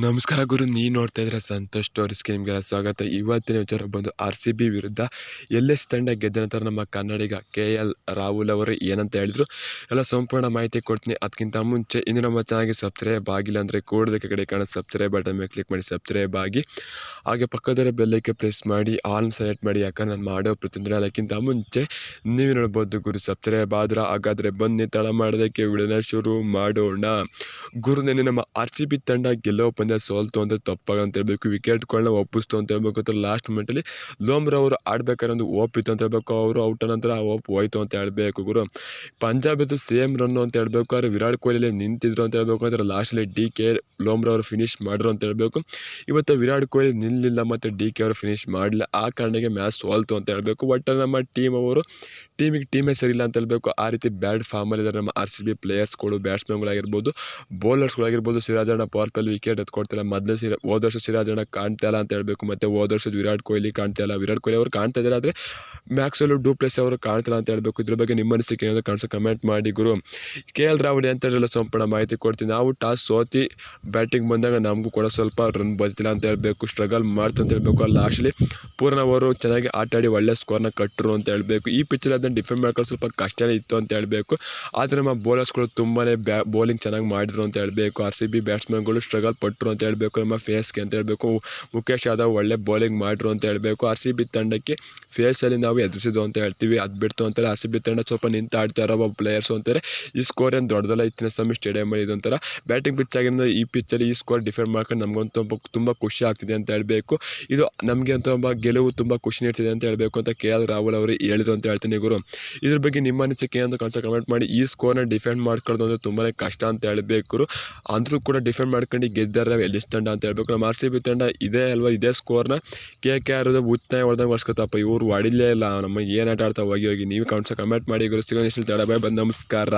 ನಮಸ್ಕಾರ ಗುರು ನೀ ನೋಡ್ತಾ ಇದ್ರೆ ಸಂತೋಷ್ ಸ್ಟೋರೀಸ್ಗೆ ನಿಮಗೆಲ್ಲ ಸ್ವಾಗತ. ಇವತ್ತಿನ ವಿಚಾರ ಬಂದು ಆರ್ ಸಿ ಬಿ ವಿರುದ್ಧ ಎಲ್ ಎಸ್ ತಂಡ ಗೆದ್ದ ನಂತರ ನಮ್ಮ ಕನ್ನಡಿಗ ಕೆ ಎಲ್ ರಾಹುಲ್ ಅವರು ಏನಂತ ಹೇಳಿದ್ರು. ಎಲ್ಲ ಸಂಪೂರ್ಣ ಮಾಹಿತಿ ಕೊಡ್ತೀನಿ. ಅದಕ್ಕಿಂತ ಮುಂಚೆ ಇನ್ನು ನಮ್ಮ ಚೆನ್ನಾಗಿ ಸಬ್ಸ್ಕ್ರೈಬ್ ಆಗಿಲ್ಲ ಅಂದರೆ ಕೂಡದಕ್ಕೆ ಕಡೆ ಕಾಣೋ ಸಬ್ಸ್ಕ್ರೈಬ್ ಬಟನ್ ಮೇಲೆ ಕ್ಲಿಕ್ ಮಾಡಿ. ಸಬ್ಸ್ಕ್ರೈಬ್ ಆಗಿ ಹಾಗೆ ಪಕ್ಕದವರ ಬೆಲ್ಲೈಕೆ ಪ್ರೆಸ್ ಮಾಡಿ ಆಲ್ ಸೆಲೆಕ್ಟ್ ಮಾಡಿ. ಯಾಕಂದ್ರೆ ನಾನು ಮಾಡೋ ಪ್ರತಿನಿಧಿ ಅದಕ್ಕಿಂತ ಮುಂಚೆ ನೀವು ನೋಡ್ಬೋದು ಗುರು. ಸಬ್ಸ್ಕ್ರೈಬ್ ಆದ್ರೆ ಹಾಗಾದರೆ ಬನ್ನಿ ತಳ ಮಾಡೋದಕ್ಕೆ ವಿಡಿಯೋನ ಶುರು ಮಾಡೋಣ. ಗುರು, ನಿನ್ನೆ ನಮ್ಮ ಆರ್ ಸಿ ಬಿ ತಂಡ ಗೆಲ್ಲೋ ಪಂದ್ಯ ಸೋಲ್ತು ಅಂತ ತಪ್ಪಾಗ ಅಂತ ಹೇಳ್ಬೇಕು. ವಿಕೆಟ್ಗಳನ್ನ ಒಪ್ಪಿಸ್ತು ಅಂತ ಹೇಳ್ಬೇಕು ಅಂತ ಲಾಸ್ಟ್ ಮೂಮೆಂಟಲ್ಲಿ ಲೋಮ್ರ ಅವರು ಆಡ್ಬೇಕಾದ್ರೆ ಒಂದು ಓಪ್ ಇತ್ತು ಅಂತ ಹೇಳ್ಬೇಕು. ಅವರು ಔಟ್ ನಂತರ ಆ ಓಪ್ ಹೋಯ್ತು ಅಂತ ಹೇಳಬೇಕು ಗುರು. ಪಂಜಾಬ್ ಇದು ಸೇಮ್ ರನ್ನು ಅಂತ ಹೇಳ್ಬೇಕು. ಆದರೆ ವಿರಾಟ್ ಕೊಹ್ಲಿ ನಿಂತಿದ್ರು ಅಂತ ಹೇಳ್ಬೇಕು. ಅಂದರೆ ಲಾಸ್ಟಲ್ಲಿ ಡಿ ಕೆ ಲೋಮ್ರ ಅವರು ಫಿನಿಶ್ ಮಾಡಿದ್ರು ಅಂತ ಹೇಳ್ಬೇಕು. ಇವತ್ತು ವಿರಾಟ್ ಕೊಹ್ಲಿ ನಿಲ್ಲಿಲ್ಲ ಮತ್ತು ಡಿ ಕೆ ಅವರು ಫಿನಿಶ್ ಮಾಡಲಿಲ್ಲ. ಆ ಕಾರಣಕ್ಕೆ ಮ್ಯಾಚ್ ಸೋಲ್ತು ಅಂತ ಹೇಳ್ಬೇಕು. ಬಟ್ ನಮ್ಮ ಟೀಮ್ ಅವರು ಟೀಮಿಗೆ ಟೀಮೇ ಸರಿಯಿಲ್ಲ ಅಂತ ಹೇಳ್ಬೇಕು. ಆ ರೀತಿ ಬ್ಯಾಡ್ ಫಾರ್ಮಲ್ಲಿದ್ದಾರೆ ನಮ್ಮ ಆರ್ ಸಿ ಬಿ ಪ್ಲೇಯರ್ಸ್ಗಳು ಬ್ಯಾಟ್ಸ್ಮನ್ಗಳಾಗಿರ್ಬೋದು ಬೌಲರ್ಸ್ಗಳಾಗಿರ್ಬೋದು ಸಿರಾಜಣ್ಣ ಪವರ್ ಪ್ಲೇಲಿ ವಿಕೆಟ್ ಎತ್ಕೊಡ್ತಿಲ್ಲ ಮೊದಲೇ ಸಿರ, ಹೋದ ವರ್ಷ ಸಿರಾಜಣ್ಣ ಕಾಣ್ತಾ ಇಲ್ಲ ಅಂತ ಹೇಳಬೇಕು. ಮತ್ತು ಹೋದ ವರ್ಷದ ವಿರಾಟ್ ಕೊಹ್ಲಿ ಕಾಣ್ತಾ ಇಲ್ಲ. ವಿರಾಟ್ ಕೊಹ್ಲಿ ಅವ್ರು ಕಾಣ್ತಾ ಇದ್ದಾರೆ, ಆದರೆ ಮ್ಯಾಕ್ಸಲು ಡೂಪ್ಲೆಸ್ ಅವರು ಕಾಣ್ತಿಲ್ಲ ಅಂತ ಹೇಳಬೇಕು. ಇದ್ರ ಬಗ್ಗೆ ನಿಮ್ಮ ಅನಿಸಿಕೆ ಏನಾದರೂ ಕಾಣಿಸೋ ಕಮೆಂಟ್ ಮಾಡಿ ಗುರು. ಕೆ ಎಲ್ ರಾವಣಿ ಅಂತ ಹೇಳಿ ಸಂಪೂರ್ಣ ಮಾಹಿತಿ ಕೊಡ್ತೀನಿ. ನಾವು ಟಾಸ್ ಸೋತಿ ಬ್ಯಾಟಿಂಗ್ ಬಂದಾಗ ನಮಗೂ ಕೂಡ ಸ್ವಲ್ಪ ರನ್ ಬರ್ತಿಲ್ಲ ಅಂತ ಹೇಳಬೇಕು. ಸ್ಟ್ರಗಲ್ ಮಾಡ್ತು ಅಂತ ಹೇಳಬೇಕು. ಅಲ್ಲಿ ಲಾಸ್ಟ್ಲಿ ಪೂರ್ಣ ಅವರು ಚೆನ್ನಾಗಿ ಆಟ ಆಡಿ ಒಳ್ಳೆ ಸ್ಕೋರ್ನ ಕಟ್ಟರು ಅಂತ ಹೇಳಬೇಕು. ಈ ಪಿಚ್ಚಲ್ಲಿ ಅದನ್ನು ಡಿಫೆಂಡ್ ಮಾಡ್ಕೊಂಡು ಸ್ವಲ್ಪ ಕಷ್ಟನೇ ಇತ್ತು ಅಂತ ಹೇಳಬೇಕು. ಆದರೆ ನಮ್ಮ ಬೌಲರ್ಸ್ಗಳು ತುಂಬಾ ಬೌಲಿಂಗ್ ಚೆನ್ನಾಗಿ ಮಾಡಿದ್ರು ಅಂತ ಹೇಳಬೇಕು. ಆರ್ ಸಿ ಬಿ ಬ್ಯಾಟ್ಸ್ಮನ್ಗಳು ಸ್ಟ್ರಗಲ್ ಪಟ್ಟರು ಅಂತ ಹೇಳಬೇಕು. ನಮ್ಮ ಫೇಸ್ಗೆ ಅಂತ ಹೇಳಬೇಕು. ಮುಖೇಶ್ ಯಾದವ್ ಒಳ್ಳೆ ಬೌಲಿಂಗ್ ಮಾಡಿರು ಅಂತ ಹೇಳಬೇಕು. ಆರ್ ಸಿ ಬಿ ತಂಡಕ್ಕೆ ಫೇಸಲ್ಲಿ ನಾವು ಎದುರಿಸಿದ್ದು ಅಂತ ಹೇಳ್ತೀವಿ. ಅದು ಬಿಡ್ತು ಅಂತಾರೆ ಆರ್ ಸಿ ತಂಡ ಸ್ವಲ್ಪ ನಿಂತು ಆಡ್ತಾ ಒಬ್ಬ ಪ್ಲೇಯರ್ಸು ಅಂತಾರೆ. ಈ ಸ್ಕೋರ್ ಏನು ದೊಡ್ಡದಲ್ಲ, ಇತ್ತಿನ ಸಮಯ ಸ್ಟೇಡಿಯಮಲ್ಲಿ ಇದು ಅಂತಾರೆ. ಬ್ಯಾಟಿಂಗ್ ಪಿಚ್ ಆಗಿರೋ ಈ ಪಿಚ್ಚಲ್ಲಿ ಈ ಸ್ಕೋರ್ ಡಿಫೆಂಡ್ ಮಾಡ್ಕೊಂಡು ನಮಗಂತೂ ತುಂಬ ಖುಷಿ ಆಗ್ತಿದೆ ಅಂತ ಹೇಳಬೇಕು. ಇದು ನಮಗೆ ಅಂತ ಒಬ್ಬ ಗೆಲುವು ತುಂಬ ಖುಷಿ ನೀಡ್ತಿದೆ ಅಂತ ಹೇಳಬೇಕು ಅಂತ ಕೆ ಎಲ್ ರಾಹುಲ್ ಅವರು ಹೇಳಿದ್ರು ಅಂತ ಹೇಳ್ತೀನಿ ಗುರು. ಇದ್ರ ಬಗ್ಗೆ ನಿಮ್ಮ ಅನಿಸಿಕೆ ಅಂತ ಕನ್ಸ ಕಮೆಂಟ್ ಮಾಡಿ. ಈ ಸ್ಕೋರ್ನ ಡಿಫೆಂಡ್ ಮಾಡ್ಕೊಳ್ಳೋದು ಅಂದರೆ ತುಂಬಾ ಕಷ್ಟ ಅಂತ ಹೇಳಬೇಕು ಅಂದರೂ ಕೂಡ ಡಿಫೆಂಡ್ ಮಾಡ್ಕೊಂಡು ಗೆದ್ದಾರೆ ಎಲ್ಲಿಸ್ ತಂಡ ಅಂತ ಹೇಳ್ಬೇಕು. ನಮ್ಮ ಆರ್ ಸಿ ಬಿ ತಂಡ ಇದೇ ಅಲ್ವಾ, ಇದೇ ಸ್ಕೋರ್ನ ಕೆ ಕೆ ಆರ್ ಉತ್ತಾಯ ಹೊಡೆದಂಗೆ ಹೊಡ್ಸ್ಕೊತಪ್ಪ ಇವರು ಹೊಡಿಲೇ ನಮ್ಮ ಏನು ಆಟ ಆಡ್ತಾ ಹೋಗಿ ಹೋಗಿ, ನೀವು ಕಮೆಂಟ್ಸ್ ಕಮೆಂಟ್ ಮಾಡಿ, ಗುರು ಇಷ್ಟು ತಡ ಬಾಯ್ ಬಂದು ನಮಸ್ಕಾರ.